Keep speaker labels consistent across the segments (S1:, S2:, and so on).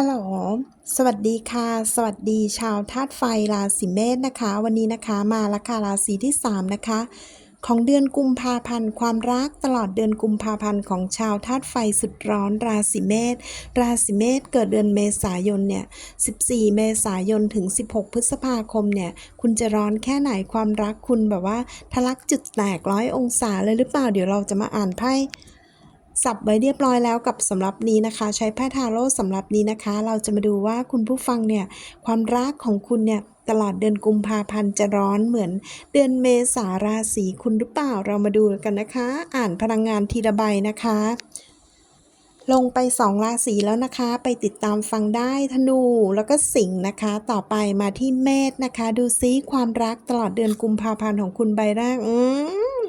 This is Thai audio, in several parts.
S1: ฮัลโหล สวัสดีค่ะ สวัสดีชาวธาตุไฟราศีเมษนะคะ วันนี้นะคะมาละค่ะราศีที่ 3 นะคะ ของเดือนกุมภาพันธ์ความรักตลอดเดือนกุมภาพันธ์ของชาวธาตุไฟสุดร้อนราศีเมษราศีเมษเกิดเดือนเมษายนเนี่ย 14 เมษายนถึง 16 พฤษภาคมเนี่ย คุณจะร้อนแค่ไหนความรักคุณแบบว่าทะลักจุดแตกร้อยองศาเลยหรือเปล่าเดี๋ยวเราจะมาอ่านไพ่ สับไว้เรียบร้อยแล้วกับสำหรับนี้นะคะ ใช้ไพ่ทาโร่สำหรับนี้นะคะ เราจะมาดูว่าคุณผู้ฟังเนี่ยความรักของคุณเนี่ยตลอดเดือนกุมภาพันธ์จะร้อนเหมือน เดือนเมษาราศีคุณหรือเปล่าเรามาดูกันนะคะ อ่านพลังงานทีละใบนะคะ ลงไปสองราศีแล้วนะคะ ไปติดตามฟังได้ธนูแล้วก็สิงห์นะคะ ต่อไปมาที่เมษนะคะ ดูซิความรักตลอดเดือนกุมภาพันธ์ของคุณใบแรกอืม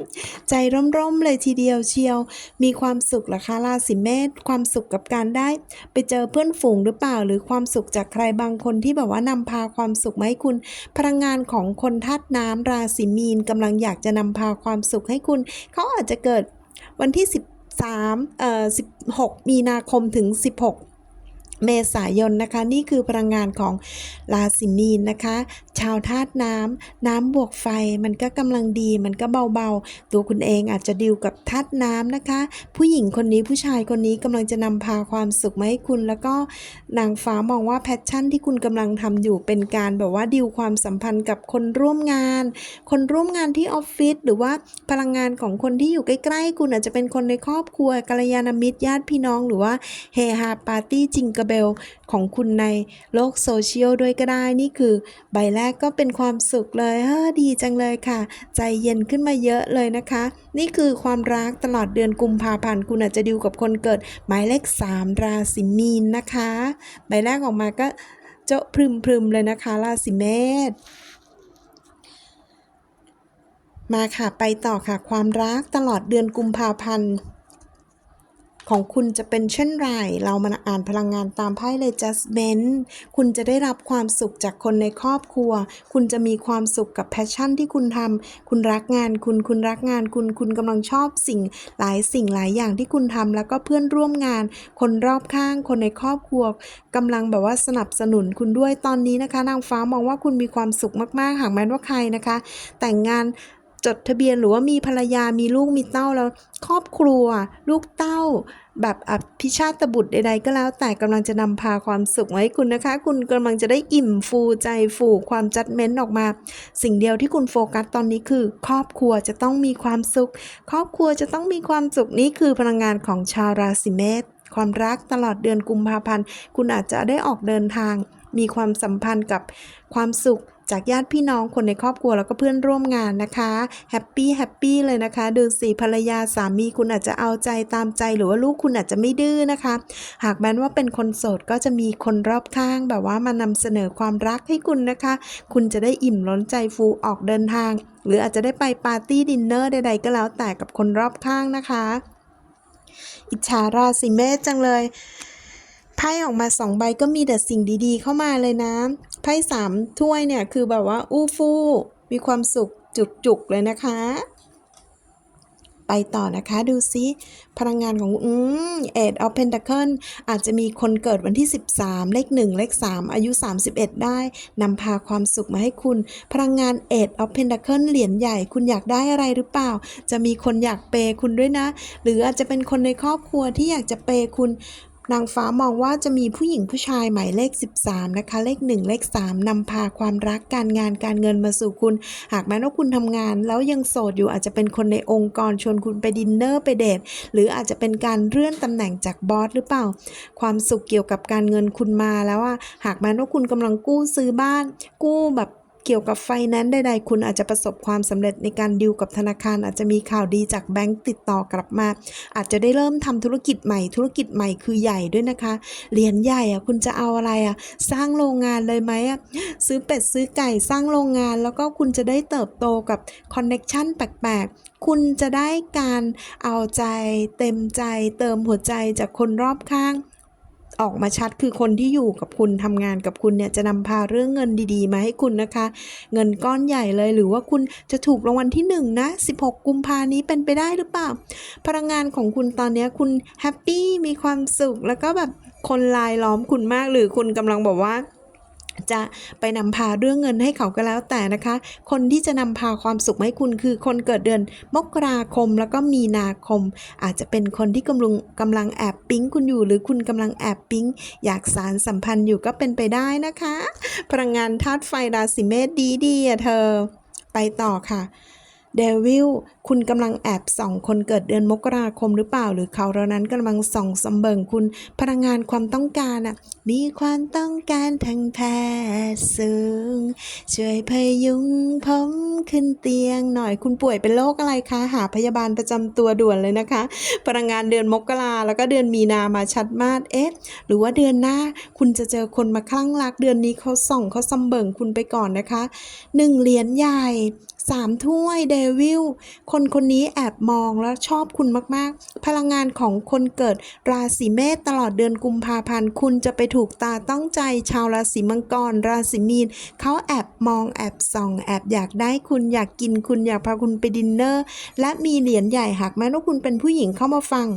S1: ใจร่มๆเลยทีเดียวเชียว มีความสุขหรอคะราศีเมษความสุขกับการได้ ไปเจอเพื่อนฝูงหรือเปล่า หรือความสุขจากใครบางคนที่แบบว่านำพาความสุขมาให้คุณ พลังงานของคนธาตุน้ำราศีมีนกำลังอยากจะนำพาความสุขให้คุณ เขาอาจจะเกิดวันที่ 13เอ่อ16 มีนาคมถึง 16 เมษายนนะคะ นี่คือพลังงานของราศีมีนนะคะ ชาวธาตุน้ำน้ำบวกไฟมันก็กำลังดีมันก็เบาๆ ตัวคุณเองอาจจะดิวกับธาตุน้ำนะคะ ผู้หญิงคนนี้ผู้ชายคนนี้กำลังจะนำพาความสุขมาให้คุณ แล้วก็นางฟ้ามองว่าแพชชั่นที่คุณกำลังทำอยู่เป็นการแบบว่าดิวความสัมพันธ์กับคนร่วมงาน คนร่วมงานที่ออฟฟิศหรือว่าพลังงานของคนที่อยู่ใกล้ๆ คุณอาจจะเป็นคนในครอบครัวกัลยาณมิตรญาติพี่น้องหรือว่าเฮฮาปาร์ตี้จริงกระเบลของคุณในโลกโซเชียลด้วยก็ได้ นี่คือใบแรกก็เป็นความสุขเลยเฮ้อดีจังเลยค่ะ ใจเย็นขึ้นมาเยอะเลยนะคะ นี่คือความรักตลอดเดือนกุมภาพันธ์คุณอาจจะดิวกับคนเกิด หมายเลข 3 ราศีมีนนะคะ ใบแรกออกมาก็เจาะพรึมๆเลยนะคะ ราศีเมษมาค่ะ ไปต่อค่ะ ความรักตลอดเดือนกุมภาพันธ์ ของคุณจะเป็นเช่นไร เรามาอ่านพลังงานตามไพ่เลย judgment คุณจะได้รับความสุขจากคนในครอบครัว คุณจะมีความสุขกับแพชชั่นที่คุณทำ คุณรักงานคุณ คุณรักงานคุณ คุณกำลังชอบสิ่งหลายสิ่งหลายอย่างที่คุณทำ แล้วก็เพื่อนร่วมงาน คนรอบข้าง คนในครอบครัวกำลังแบบว่าสนับสนุนคุณด้วย ตอนนี้นะคะ นางฟ้ามองว่าคุณมีความสุขมากๆ หากแม้ว่าใครนะคะ แต่งงาน จดทะเบียนหรือว่ามีภรรยามีลูกมีเต้าแล้ว ครอบครัว ลูกเต้า แบบอภิชาตบุตรใดๆ ก็แล้วแต่กำลังจะนำพาความสุขมาให้คุณนะคะ คุณกำลังจะได้อิ่มฟูใจฟูความจัดเม้นออกมา สิ่งเดียวที่คุณโฟกัสตอนนี้คือ ครอบครัวจะต้องมีความสุข ครอบครัวจะต้องมีความสุขนี่คือพลังงานของชาวราศีเมษความรักตลอดเดือนกุมภาพันธ์ คุณอาจจะได้ออกเดินทาง มีความสัมพันธ์กับความสุข จากญาติพี่น้องคนในครอบครัวแล้วก็เพื่อนร่วมงานนะคะแฮปปี้แฮปปี้เลยนะคะ ดูสิภรรยาสามีคุณอาจจะเอาใจตามใจหรือว่าลูกคุณอาจจะไม่ดื้อนะคะ หากแม้ว่าเป็นคนโสดก็จะมีคนรอบข้างแบบว่ามานำเสนอความรักให้คุณนะคะ คุณจะได้อิ่มล้นใจฟูออกเดินทาง หรืออาจจะได้ไปปาร์ตี้ดินเนอร์ใดๆก็แล้วแต่กับคนรอบข้างนะคะ อิจฉาราศีเมษจังเลย ไพ่ออกมาสองใบก็มีแต่สิ่งดีๆ เข้ามาเลยนะ ไพ่สามถ้วยเนี่ยคือแบบว่าอู้ฟู่มีความสุขจุกๆเลยนะคะ ไปต่อนะคะดูซิ พลังงานของอืมเอ็ดออฟเพน a เคิลอาจจะมีคนเกิดวันที่ 13 เลข 1 เลข 3 อายุ 31 ได้นำพาความสุขมาให้คุณ พลังงานเอ็ดออฟเพน a เคิลเหรียญใหญ่ คุณอยากได้อะไรหรือเปล่า จะมีคนอยากเปย์คุณด้วยนะ หรืออาจจะเป็นคนในครอบครัวที่อยากจะเปย์คุณ นางฟ้ามองว่าจะมีผู้หญิงผู้ชายหมายเลข 13 นะคะ เลข 1 เลข 3นำพาความรักการงานการเงินมาสู่คุณ หากแม้ว่าคุณทำงาน แล้วยังโสดอยู่อาจจะเป็นคนในองค์กรชวนคุณไปดินเนอร์ไปเดทหรืออาจจะเป็นการเลื่อนตำแหน่งจากบอสหรือเปล่า ความสุขเกี่ยวกับการเงินคุณมาแล้วอะหากแม้ว่าคุณกำลังกู้ซื้อบ้าน กู้แบบ เกี่ยวกับไฟแนนซ์ใดๆ คุณอาจจะประสบความสำเร็จในการดิวกับธนาคาร อาจจะมีข่าวดีจากแบงก์ติดต่อกลับมา อาจจะได้เริ่มทำธุรกิจใหม่ ธุรกิจใหม่คือใหญ่ด้วยนะคะ เหรียญใหญ่อะคุณจะเอาอะไรอะสร้างโรงงานเลยไหมอะซื้อเป็ดซื้อไก่สร้างโรงงาน แล้วก็คุณจะได้เติบโตกับคอนเน็กชันแปลกๆ คุณจะได้การเอาใจเต็มใจเติมหัวใจจากคนรอบข้าง ออกมาชัดคือคนที่อยู่กับคุณทำงานกับคุณเนี่ยจะนำพาเรื่องเงินดีๆ มาให้คุณนะคะ เงินก้อนใหญ่เลยหรือว่าคุณจะถูกรางวัลที่1นงนะ16 กุมภานี้เป็นไปได้หรือเปล่า พลังงานของคุณตอนนี้คุณแฮปปี้มีความสุขแล้วก็แบบคนลายล้อมคุณมากหรือคุณกำลังบอกว่า จะไปนำพาเรื่องเงินให้เขาก็แล้วแต่นะคะ คนที่จะนำพาความสุขให้คุณคือคนเกิดเดือนมกราคมแล้วก็มีนาคม อาจจะเป็นคนที่กำลังกำลังแอบปิ๊งคุณอยู่ หรือคุณกำลังแอบปิ๊งอยากสารสัมพันธ์อยู่ก็เป็นไปได้นะคะ พลังงานธาตุไฟราศีเมษดีดีๆอะเธอ ไปต่อค่ะเดวิล คุณกำลังแอบส่องคนเกิดเดือนมกราคมหรือเปล่า หรือเขาเรานั้นกำลังส่องสำเบิงคุณพลังงานความต้องการอะมีความต้องการทางแพทย์สูง ช่วยพยุงผมขึ้นเตียงหน่อยคุณป่วยเป็นโรคอะไรคะ หาพยาบาลประจำตัวด่วนเลยนะคะ พลังงานเดือนมกราแล้วก็เดือนมีนามาชัดมากเอ๊ะ หรือว่าเดือนหน้าคุณจะเจอคนมาคลั่งรักเดือนนี้เขาส่องเขาซำเบิงคุณไปก่อนนะคะหนึ่งเหรียญใหญ่สามถ้วยเดวิลคนคนนี้แอบมองแล้วชอบคุณมากๆ พลังงานของคนเกิดราศีเมษตลอดเดือนกุมภาพันธ์ คุณจะไปถูกตาต้องใจชาวราศีมังกร ราศีมีนเขาแอบมองแอบส่อง แอบอยากได้คุณอยากกินคุณอยากพาคุณไปดินเนอร์ และมีเหรียญใหญ่หากแม้ว่าคุณเป็นผู้หญิงเข้ามาฟัง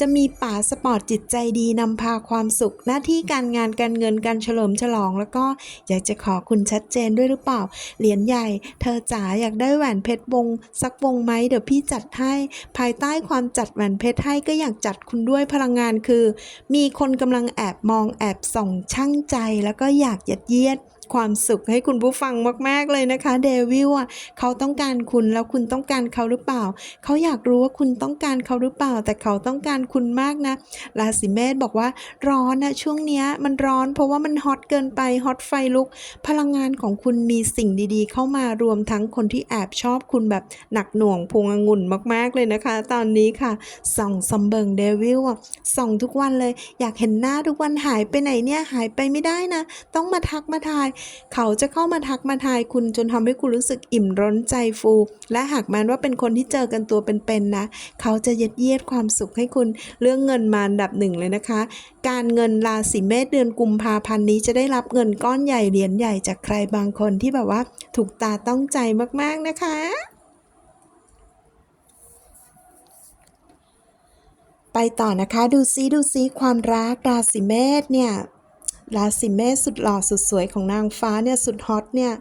S1: จะมีป่าสปอร์ตจิตใจดีนำพาความสุข หน้าที่การงานการเงินการเฉลิมฉลอง แล้วก็อยากจะขอคุณชัดเจนด้วยหรือเปล่า เหรียญใหญ่ เธอจ๋าอยากได้แหวนเพชรวงสักวงไหมเดี๋ยวพี่จัดให้ ภายใต้ความจัดแหวนเพชรให้ก็อยากจัดคุณด้วยพลังงานคือ มีคนกำลังแอบมองแอบส่องช่างใจ แล้วก็อยากยัดเยียด ความสุขให้คุณผู้ฟังมากๆเลยนะคะเดวิลอะเขาต้องการคุณแล้วคุณต้องการเขาหรือเปล่า เขาอยากรู้ว่าคุณต้องการเขาหรือเปล่า แต่เขาต้องการคุณมากนะราศีเมษบอกว่าร้อนนะช่วงเนี้ยมันร้อนเพราะว่ามันฮอตเกินไปฮอตไฟลุก พลังงานของคุณมีสิ่งดีๆ เข้ามารวมทั้งคนที่แอบชอบคุณแบบหนักหน่วงพวงองุ่นมากๆเลยนะคะ ตอนนี้ค่ะส่องซัมเบิงเดวิลอะส่องทุกวันเลย อยากเห็นหน้าทุกวันหายไปไหนเนี่ยหายไปไม่ได้นะ ต้องมาทักมาทายเขาจะเข้ามาทักมาทายคุณจนทำให้คุณรู้สึกอิ่มร้นใจฟู และหากแม้ว่าเป็นคนที่เจอกันตัวเป็นๆนะ เขาจะเยัดเยียดความสุขให้คุณเรื่องเงินมาอันดับหนึ่งเลยนะคะ การเงินราศีเมษเดือนกุมภาพันธ์นี้จะได้รับเงินก้อนใหญ่เหรียญใหญ่จากใครบางคนที่แบบว่าถูกตาต้องใจมากๆนะคะไปต่อนะคะ ดูซิดูซิความรักราศีเมษเนี่ย ราศีเมษสุดหล่อสุดสวยของนางฟ้าเนี่ยสุดฮอตเนี่ย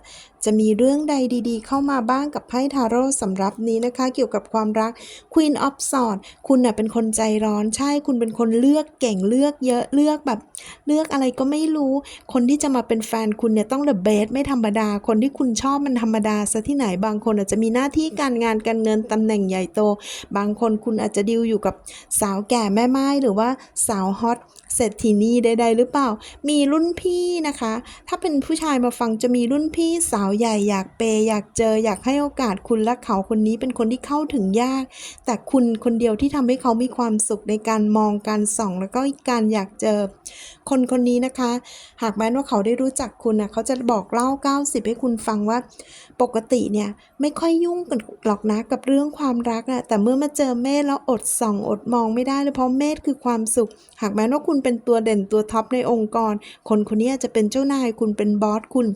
S1: จะมีเรื่องใดดีๆ เข้ามาบ้างกับไพ่ทาโร่สำหรับนี้นะคะ เกี่ยวกับความรัก Queen of Swords คุณน่ะเป็นคนใจร้อนใช่คุณเป็นคนเลือกเก่งเลือกเยอะเลือกแบบ เลือกอะไรก็ไม่รู้ คนที่จะมาเป็นแฟนคุณเนี่ยต้องเดอะเบสไม่ธรรมดา คนที่คุณชอบมันธรรมดาซะที่ไหนบางคนอาจจะมีหน้าที่การงานการเงินตำแหน่งใหญ่โต บางคนคุณอาจจะดิวอยู่กับสาวแก่แม่ไม้หรือว่าสาวฮอต เศรษฐีนีใดๆหรือเปล่า มีรุ่นพี่นะคะ ถ้าเป็นผู้ชายมาฟังจะมีรุ่นพี่สาวใหญ่อยากเปย์อยากเจออยากให้โอกาสคุณและเขาคนนี้เป็นคนที่เข้าถึงยาก แต่คุณคนเดียวที่ทำให้เขามีความสุขในการมองการส่อง แล้วก็การอยากเจอ คนคนนี้นะคะ หากแม้ว่าเขาได้รู้จักคุณนะเขาจะบอกเล่า 90 ให้คุณฟังว่า ปกติเนี่ยไม่ค่อยยุ่งกันหรอกนะกับเรื่องความรักอะแต่เมื่อมาเจอเมธแล้วอดส่อง อดมองไม่ได้เลยเพราะเมธคือความสุข หากแม้ว่าคุณเป็นตัวเด่นตัวท็อปในองค์กร คนคนนี้จะเป็นเจ้านายคุณเป็นบอสคุณ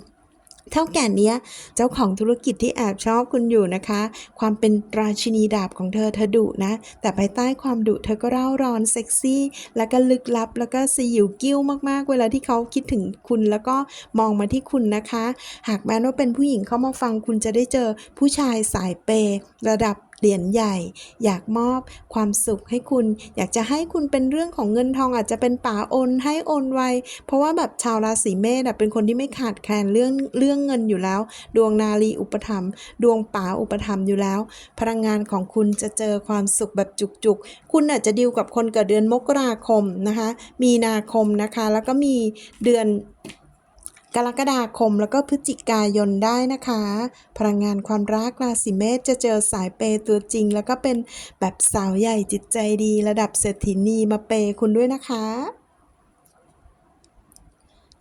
S1: เท่าแก่เนี้ยเจ้าของธุรกิจที่แอบชอบคุณอยู่นะคะ ความเป็นราชินีดาบของเธอเธอดุนะ แต่ภายใต้ความดุเธอก็เร่าร้อนเซ็กซี่ แล้วก็ลึกลับ แล้วก็สยิวกิ้วมากๆ เวลาที่เขาคิดถึงคุณแล้วก็มองมาที่คุณนะคะ หากแม้ว่าเป็นผู้หญิงเข้ามาฟังคุณจะได้เจอผู้ชายสายเปย์ระดับ เหรียญใหญ่ อยากมอบความสุขให้คุณ อยากจะให้คุณเป็นเรื่องของเงินทองอาจจะเป็นป่าโอนให้โอนไว เพราะว่าแบบชาวราศีเมษเป็นคนที่ไม่ขาดแคลนเรื่องเรื่องเงินอยู่แล้ว ดวงนาลีอุปถัมภ์ดวงป๋าอุปถัมภ์อยู่แล้ว พลังงานของคุณจะเจอความสุขแบบจุกๆ คุณอาจจะดีลกับคนเกิดเดือนมกราคมนะคะ มีนาคมนะคะ แล้วก็มีเดือน กรกฎาคมแล้วก็พฤศจิกายนได้นะคะ พลังงานความรักราศีเมษจะเจอสายเปย์ตัวจริง แล้วก็เป็นแบบสาวใหญ่จิตใจดี ระดับเศรษฐีนีมาเปย์คุณด้วยนะคะ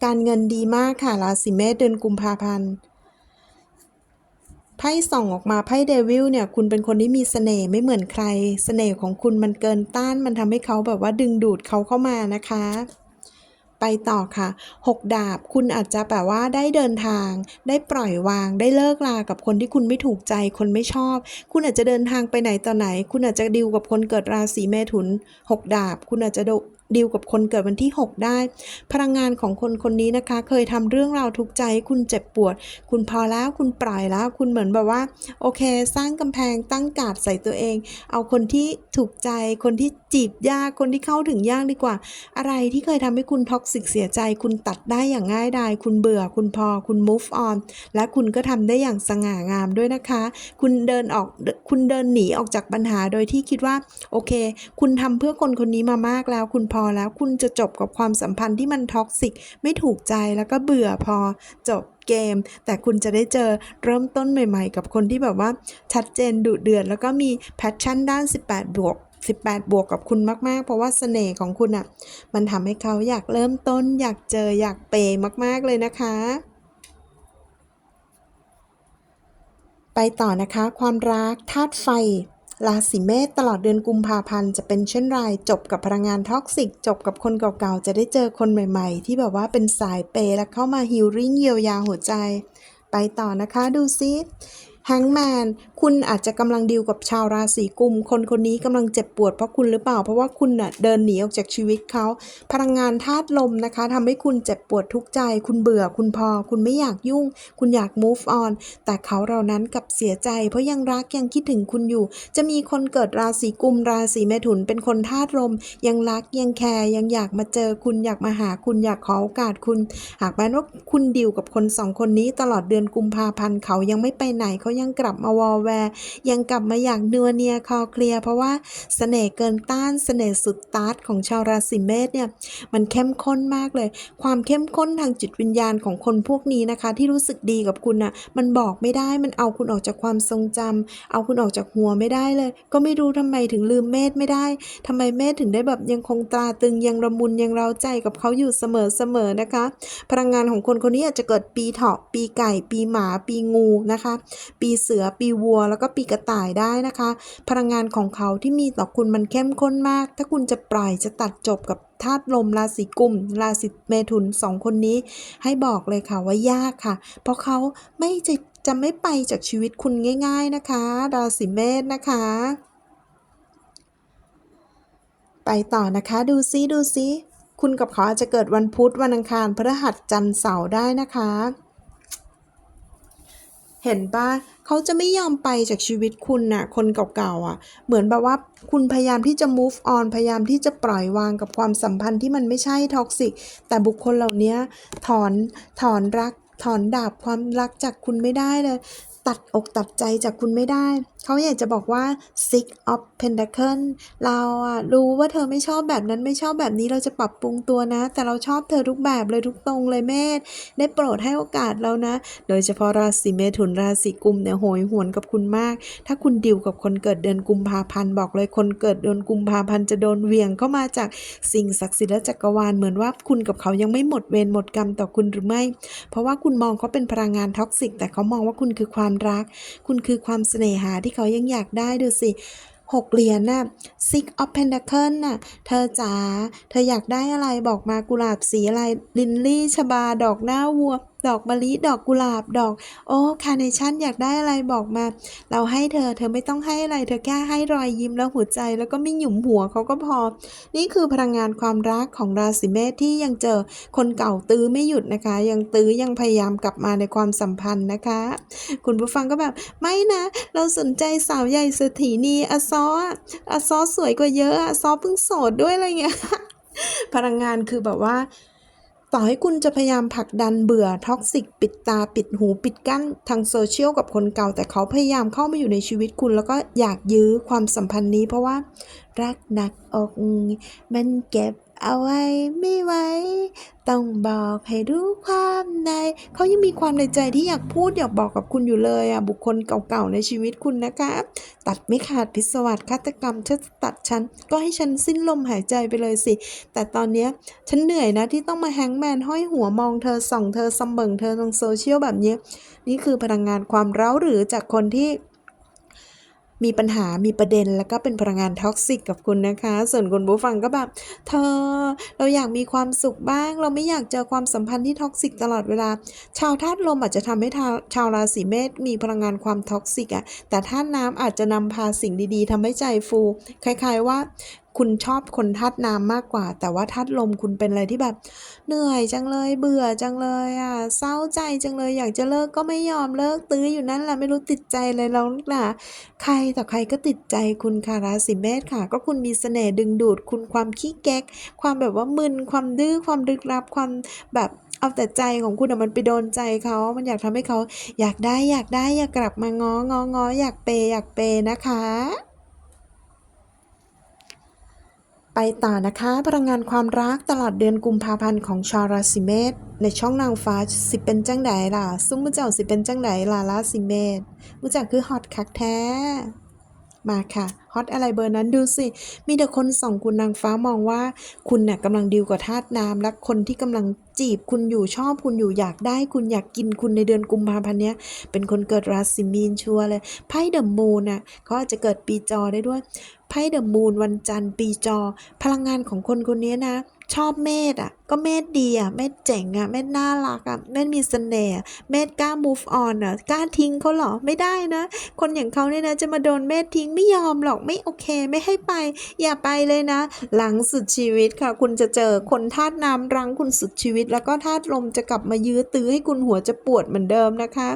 S1: การเงินดีมากค่ะราศีเมษเดือนกุมภาพันธ์ไพ่ส่องออกมาไพ่เดวิลเนี่ย คุณเป็นคนที่มีเสน่ห์ไม่เหมือนใครเสน่ห์ของคุณมันเกินต้าน มันทำให้เขาแบบว่าดึงดูดเขาเข้ามานะคะ ไปต่อค่ะ 6 ดาบคุณอาจจะแบบว่าได้เดินทาง ได้ปล่อยวางได้เลิกลากับคนที่คุณไม่ถูกใจคนไม่ชอบ คุณอาจจะเดินทางไปไหนต่อไหน คุณอาจจะดิวกับคนเกิดราศีเมถุน 6 ดาบ คุณอาจจะ ดีลกับคนเกิดวันที่ 6 ได้ พลังงานของคนคนนี้นะคะ เคยทำเรื่องราวทุกใจให้คุณเจ็บปวด คุณพอแล้วคุณปล่อยแล้ว คุณเหมือนแบบว่า โอเค สร้างกำแพงตั้งกาดใส่ตัวเอง เอาคนที่ถูกใจ คนที่จีบยาก คนที่เข้าถึงยากดีกว่า อะไรที่เคยทำให้คุณท็อกซิกเสียใจ คุณตัดได้อย่างง่ายดาย คุณเบื่อ คุณพอ คุณ move on และคุณก็ทำได้อย่างสง่างามด้วยนะคะ คุณเดินออก คุณเดินหนีออกจากปัญหาโดยที่คิดว่า โอเค คุณทำเพื่อคนคนนี้มามากแล้ว คุณพอแล้วคุณจะจบกับความสัมพันธ์ที่มันท็อกซิก ไม่ถูกใจแล้วก็เบื่อพอจบเกม แต่คุณจะได้เจอเริ่มต้นใหม่ๆ กับคนที่แบบว่าชัดเจนดุเดือดแล้วก็มีแพชชั่นด้าน 18 บวก18 บวกกับคุณมาก ๆ เพราะว่าเสน่ห์ของคุณอะ่ะ มันทำให้เขาอยากเริ่มต้น อยากเจออยากเปย์มาก ๆ เลยนะคะ ไปต่อนะคะ ความรักธาตุไฟ ราศีเมษตลอดเดือนกุมภาพันธ์จะเป็นเช่นไรจบกับพลังงานท็อกซิก จบกับคนเก่าๆ จะได้เจอคนใหม่ๆ ที่แบบว่าเป็นสายเปและเข้ามาฮิลลิ่งเยียวยาหัวใจ ไปต่อนะคะดูซิ แฮงแมนคุณอาจจะกำลังดีลกับชาวราศีกุม คนคนนี้กำลังเจ็บปวดเพราะคุณหรือเปล่า เพราะว่าคุณน่ะเดินหนีออกจากชีวิตเขา พลังงานธาตุลมนะคะทำให้คุณเจ็บปวดทุกใจ คุณเบื่อคุณพอ คุณไม่อยากยุ่ง คุณอยาก move on แต่เขาเรานั้นกลับเสียใจ เพราะยังรักยังคิดถึงคุณอยู่ จะมีคนเกิดราศีกุม ราศีเมถุนเป็นคนธาตุลม ยังรักยังแคร์ยังอยากมาเจอคุณอยากมาหาคุณอยากขอโอกาสคุณ หากแม้ว่าคุณดิวกับคนสองคนนี้ตลอดเดือนกุมภาพันธ์เขายังไม่ไปไหนเขายังกลับมาวอลแวร์ ยังกลับมาอยากนัวเนียคอเคลียเพราะว่าเสน่ห์เกินต้านเสน่ห์สุดตาร์ทของชาวราศีเมษเนี่ยมันเข้มข้นมากเลย ความเข้มข้นทางจิตวิญญาณของคนพวกนี้นะคะ ที่รู้สึกดีกับคุณน่ะมันบอกไม่ได้มันเอาคุณออกจากความทรงจำเอาคุณออกจากหัวไม่ได้เลย ก็ไม่รู้ทำไมถึงลืมเมษไม่ได้ทำไมเมษถึงได้แบบยังคงตราตึงยังระมุนยังเร้าใจกับเขาอยู่เสมอๆนะคะ พลังงานของคนคนนี้อาจจะเกิดปีเถาะปีไก่ ปีหมา ปีงูนะคะปีเสือปีวัว แล้วก็ปีกระต่ายได้นะคะ พลังงานของเขาที่มีต่อคุณมันเข้มข้นมาก ถ้าคุณจะปล่อยจะตัดจบกับธาตุลมราศีกุมราศีเมถุนสองคนนี้ ให้บอกเลยค่ะว่ายากค่ะ เพราะเขาไม่จะจะไม่ไปจากชีวิตคุณง่าย ๆนะคะ ราศีเมษนะคะไปต่อนะคะดูซิดูซิ คุณกับเขาอาจจะเกิดวันพุธวันอังคารพฤหัสจันทร์เสาร์ได้นะคะ เห็นปะเขาจะไม่ยอมไปจากชีวิตคุณน่ะ คนเก่าๆอะ เหมือนแบบว่าคุณพยายามที่จะ move on พยายามที่จะปล่อยวางกับความสัมพันธ์ที่มันไม่ใช่ท็อกซิก แต่บุคคลเหล่านี้ถอนถอนรักถอนดาบความรักจากคุณไม่ได้เลย ตัดอกตัดใจจากคุณไม่ได้ เขาอยากจะบอกว่า six of pentacle เราอะรู้ว่าเธอไม่ชอบแบบนั้นไม่ชอบแบบนี้เราจะปรับปรุงตัวนะ แต่เราชอบเธอทุกแบบเลยทุกตรงเลยเมธได้โปรดให้โอกาสเรานะ โดยเฉพาะราศีเมถุนราศีกุมเนี่ยโหยหวนกับคุณมาก ถ้าคุณดิวกับคนเกิดเดือนกุมภาพันธ์บอกเลยคนเกิดเดือนกุมภาพันธ์จะโดนเวียงเข้ามาจากสิ่งศักดิ์สิทธิ์และจักรวาลเหมือนว่าคุณกับเขายังไม่หมดเวรหมดกรรมต่อคุณหรือไม่ เพราะว่าคุณมองเขาเป็นพลังงานท็อกซิกแต่เขามองว่าคุณคือความรัก คุณคือความเสน่หาที่เขายังอยากได้ดูสิหกเหรียญน่ะ six of pentacle น่ะ เธอจ๋า เธออยากได้อะไรบอกมากุหลาบสีอะไร ลินลี่ชบา ดอกหน้าวัว ดอกมะลิดอกกุหลาบดอก โอ้คาร์เนชั่นอยากได้อะไรบอกมา เราให้เธอ เธอไม่ต้องให้อะไร เธอแค่ให้รอยยิ้มแล้วหัวใจ แล้วก็ไม่หยุมหัวเขาก็พอ นี่คือพลังงานความรักของราศีเมษที่ยังเจอคนเก่าตื้อไม่หยุดนะคะ ยังตื้อยังพยายามกลับมาในความสัมพันธ์นะคะ คุณผู้ฟังก็แบบไม่นะ เราสนใจสาวใหญ่เศรษฐีนีอซออะอซอสวยกว่าเยอะอะซอเพิ่งโสดด้วยอะไรเงี้ยพลังงานคือแบบว่า ต่อให้คุณจะพยายามผลักดันเบื่อท็อกซิกปิดตาปิดหูปิดกั้นทางโซเชียลกับคนเก่า แต่เขาพยายามเข้ามาอยู่ในชีวิตคุณ แล้วก็อยากยื้อความสัมพันธ์นี้เพราะว่า รักหนักอกมันเก็บ เอาไว้ไม่ไหวต้องบอกให้รู้ความในเขายังมีความในใจที่อยากพูดอยากบอกกับคุณอยู่เลยอะบุคคลเก่าๆในชีวิตคุณนะคะตัดไม่ขาดพิศวาสฆาตกรรมถ้าตัดฉันก็ให้ฉันสิ้นลมหายใจไปเลยสิ แต่ตอนเนี้ยฉันเหนื่อยนะที่ต้องมาแฮงแมนห้อยหัวมองเธอส่องเธอซัมเบิงเธอทางโซเชียลแบบนี้ นี่คือพลังงานความเร้าหรือจากคนที่ มีปัญหามีประเด็นแล้วก็เป็นพลังงานท็อกซิกกับคุณนะคะ ส่วนคุณผู้ฟังก็แบบ เธอเราอยากมีความสุขบ้าง เราไม่อยากเจอความสัมพันธ์ที่ท็อกซิกตลอดเวลา ชาวธาตุลมอาจจะทำให้ชาวชาวราศีเมษมีพลังงานความท็อกซิกอะแต่ธาตุน้ำอาจจะนำพาสิ่งดีๆทำให้ใจฟู คล้ายๆว่า คุณชอบคนธาตุน้ำมากกว่า แต่ว่าธาตุลมคุณเป็นอะไรที่แบบ เหนื่อยจังเลยเบื่อจังเลยอะเศร้าใจจังเลยอยากจะเลิกก็ไม่ยอมเลิกตื้ออยู่นั่นแหละไม่รู้ติดใจเลยแล้วนะใครต่อใครก็ติดใจคุณค่ะราศีเมษค่ะ ก็คุณมีเสน่ห์ดึงดูด คุณความขี้แก๊ก ความแบบว่ามึนความดื้อความลึกลับความแบบเอาแต่ใจของคุณอะมันไปโดนใจเขา มันอยากทำให้เขาอยากได้อยากได้อยากกลับมาง้อง้อง้ออยากเปย์อยากเปย์นะคะ ไปต่อนะคะพลังงานความรักตลอดเดือนกุมภาพันธ์ของชาวราศีเมษในช่องนางฟ้าสิเป็นจังไดล่ะ ซุ้มมุเจ้าสิเป็นจังไดล่ะราศีเมษมุเจ้าคือฮอตคักแท้ มาค่ะฮอตอะไรเบอร์นั้นดูสิ มีแต่คนส่องคุณนางฟ้ามองว่า คุณน่ะกำลังดีลกับธาตุน้ำและคนที่กำลังจีบคุณอยู่ชอบคุณอยู่อยากได้คุณอยากกินคุณในเดือนกุมภาพันธ์เนี้ย เป็นคนเกิดราศีมีนชัวเลยไพ่เดอะมูนน่ะเขาอาจจะเกิดปีจอได้ด้วย ไพ่เดอะมูนวันจันทร์ปีจอ พลังงานของคนคนนี้นะ ชอบเมธอะ ก็เมธดีอะ เมธเจ๋งอะ เมธน่ารักอะ เมธมีเสน่ห์เมธกล้า move on อะ กล้าทิ้งเขาเหรอ ไม่ได้นะ คนอย่างเขาเนี่ยนะ จะมาโดนเมธทิ้งไม่ยอมหรอก ไม่โอเค ไม่ให้ไป อย่าไปเลยนะ หลังสุดชีวิตค่ะ คุณจะเจอคนธาตุน้ำรังคุณสุดชีวิต แล้วก็ธาตุลมจะกลับมายื้อตื้อให้คุณหัวจะปวดเหมือนเดิมนะคะ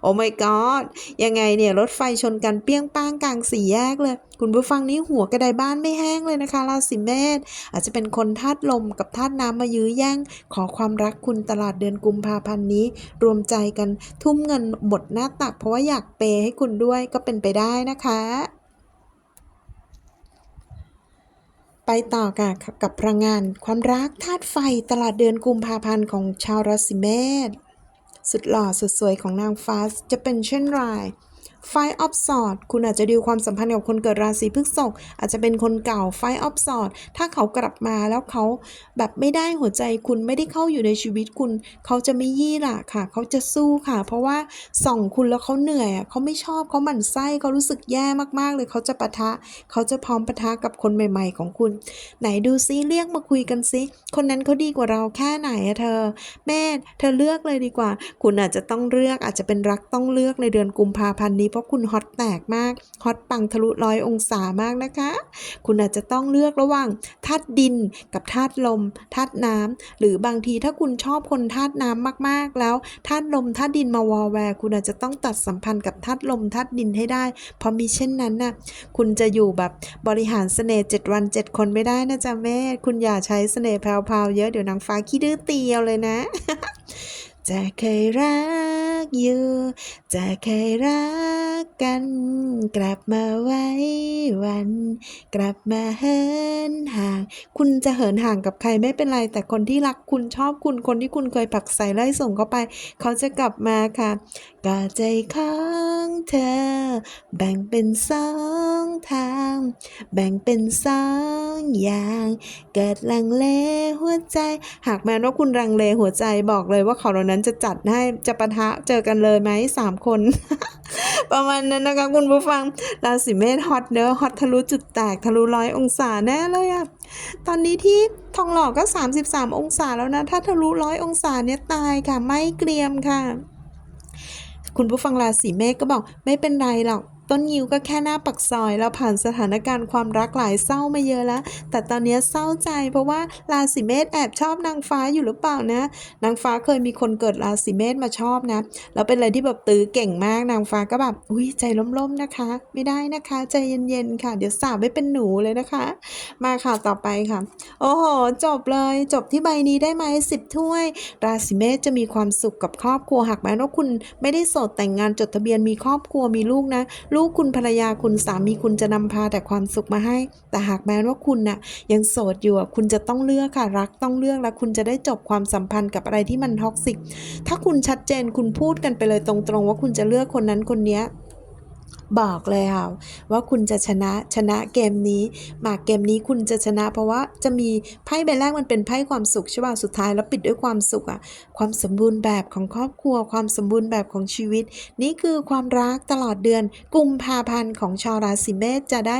S1: โอ้ my god ยังไงเนี่ย รถไฟชนกันเปี้ยงป้างกลางสี่แยกเลย คุณผู้ฟังนี้หัวกระไดบ้านไม่แห้งเลยนะคะราศีเมษอาจจะเป็นคนธาตุลมกับธาตุน้ำมายื้อแย่ง ขอความรักคุณตลาดเดือนกุมภาพันธ์นี้ รวมใจกันทุ่มเงินหมดหน้าตัก เพราะว่าอยากเปย์ให้คุณด้วยก็เป็นไปได้นะคะไปต่อกันกับพลังงานความรักธาตุไฟตลาดเดือนกุมภาพันธ์ของชาวราศีเมษสุดหล่อสุดสวยของนางฟ้าจะเป็นเช่นไร ไฟออฟสอดคุณอาจจะดีลความสัมพันธ์กับคนเกิดราศีพฤษภอาจจะเป็นคนเก่าไฟออฟสอดถ้าเขากลับมาแล้วเขาแบบไม่ได้หัวใจคุณไม่ได้เข้าอยู่ในชีวิตคุณ เขาจะไม่ยี่หล่ะค่ะ เขาจะสู้ค่ะ เพราะว่าส่องคุณแล้วเขาเหนื่อยอะเขาไม่ชอบเขาหมั่นไส้เขารู้สึกแย่มากๆเลยเขาจะปะทะ เขาจะพร้อมปะทะกับคนใหม่ ๆ ของคุณ ไหนดูซิเรียกมาคุยกันซิคนนั้นเขาดีกว่าเราแค่ไหนอะเธอ แม่เธอเลือกเลยดีกว่า คุณอาจจะต้องเลือกอาจจะเป็นรักต้องเลือกในเดือนกุมภาพันธ์นี้เพราะคุณฮอตแตกมากฮอตปังทะลุร้อยองศามากนะคะ คุณอาจจะต้องเลือกระหว่างธาตุดินกับธาตุลมธาตุน้ำหรือบางทีถ้าคุณชอบคนธาตุน้ำมากๆแล้วธาตุลมธาตุดินมาวอลแวร์คุณอาจจะต้องตัดสัมพันธ์กับธาตุลมธาตุดินให้ได้ เพราะมีเช่นนั้นน่ะคุณจะอยู่แบบบริหารเสน่ห์เจ็ดวันเจ็ดคนไม่ได้นะจ๊ะแม่ คุณอย่าใช้เสน่ห์แพรวๆเยอะเดี๋ยวนางฟ้าขี้ดื้อเตียวเลยนะ จะเคยรักอยู่ จะเคยรักกัน กลับมาไว้วัน กลับมาเหินห่าง คุณจะเหินห่างกับใครไม่เป็นไร แต่คนที่รักคุณชอบคุณคนที่คุณเคยผักใส่ไล่ส่งเข้าไป เขาจะกลับมาค่ะก็ใจของเธอ แบ่งเป็นสองทาง แบ่งเป็นสองอย่าง เกิดลังเลหัวใจ หากแม้ว่าคุณลังเลหัวใจบอกเลยว่าเขาเหล่านั้นจะจัดให้จะปะทะเจอกันเลยไหมสามคน ประมาณนั้นนะคะคุณผู้ฟังราศีเมษฮอตเนอะฮอตทะลุจุดแตกทะลุร้อยองศาแน่เลยอะตอนนี้ที่ทองหล่อก็ 33 องศาแล้วนะ ถ้าทะลุร้อยองศาเนี่ยตายค่ะ ไม่เกรียมค่ะ คุณผู้ฟังราศีเมษก็บอกไม่เป็นไรหรอก ต้นยิวก็แค่หน้าปักซอย เราผ่านสถานการณ์ความรักหลายเศร้ามาเยอะแล้ว แต่ตอนนี้เศร้าใจเพราะว่าราศีเมษแอบชอบนางฟ้าอยู่หรือเปล่านะ นางฟ้าเคยมีคนเกิดราศีเมษมาชอบนะ แล้วเป็นอะไรที่แบบตื้อเก่งมาก นางฟ้าก็แบบ อุ้ยใจล้มๆนะคะ ไม่ได้นะคะ ใจเย็นๆค่ะ เดี๋ยวสาบไม่เป็นหนูเลยนะคะ มาข่าวต่อไปค่ะ โอ้โห จบเลย จบที่ใบนี้ได้ไหมสิบถ้วย ราศีเมษจะมีความสุขกับครอบครัวหากแม้ว่าคุณ ไม่ได้โสดแต่งงานจดทะเบียนมีครอบครัวมีลูกนะลูกคุณภรรยาคุณสามีคุณจะนำพาแต่ความสุขมาให้ แต่หากแม้ว่าคุณน่ะยังโสดอยู่คุณจะต้องเลือกค่ะรักต้องเลือกแล้วคุณจะได้จบความสัมพันธ์กับอะไรที่มันท็อกซิกถ้าคุณชัดเจนคุณพูดกันไปเลยตรงๆ ว่าคุณจะเลือกคนนั้นคนเนี้ย บอกเลยค่ะว่าคุณจะชนะชนะเกมนี้หมากเกมนี้คุณจะชนะ เพราะว่าจะมีไพ่ใบแรกมันเป็นไพ่ความสุขใช่ป่ะสุดท้ายแล้วปิดด้วยความสุขอะความสมบูรณ์แบบของครอบครัว ความสมบูรณ์แบบของชีวิต นี่คือความรักตลอดเดือน กุมภาพันธ์ของชาวราศีเมษจะได้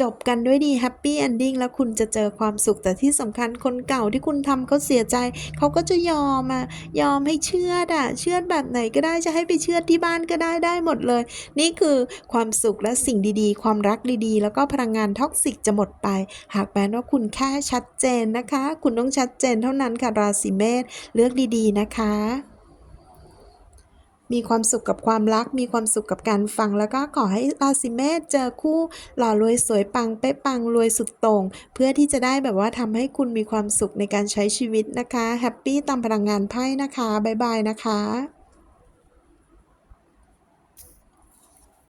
S1: จบกันด้วยดีแฮปปี้เอนดิ้งแล้วคุณจะเจอความสุขแต่ที่สำคัญคนเก่าที่คุณทำเขาเสียใจ เขาก็จะยอมอะยอมให้เชื่อดอะเชื่อดแบบไหนก็ได้จะให้ไปเชื่อที่บ้านก็ได้ได้หมดเลย นี่คือความสุขและสิ่งดีๆ ความรักดีๆ แล้วก็พลังงานท็อกซิกจะหมดไป หากแม้ว่าคุณแค่ชัดเจนนะคะ คุณต้องชัดเจนเท่านั้นค่ะราศีเมษเลือกดีๆนะคะมีความสุขกับความรัก มีความสุขกับการฟัง แล้วก็ขอให้ราศีเมษเจอคู่หล่อรวยสวยปังเป๊ะปังรวยสุดโต่งเพื่อที่จะได้แบบว่าทำให้คุณมีความสุขในการใช้ชีวิตนะคะ แฮปปี้ตามพลังงานไพ่นะคะ บ๊ายบายนะคะ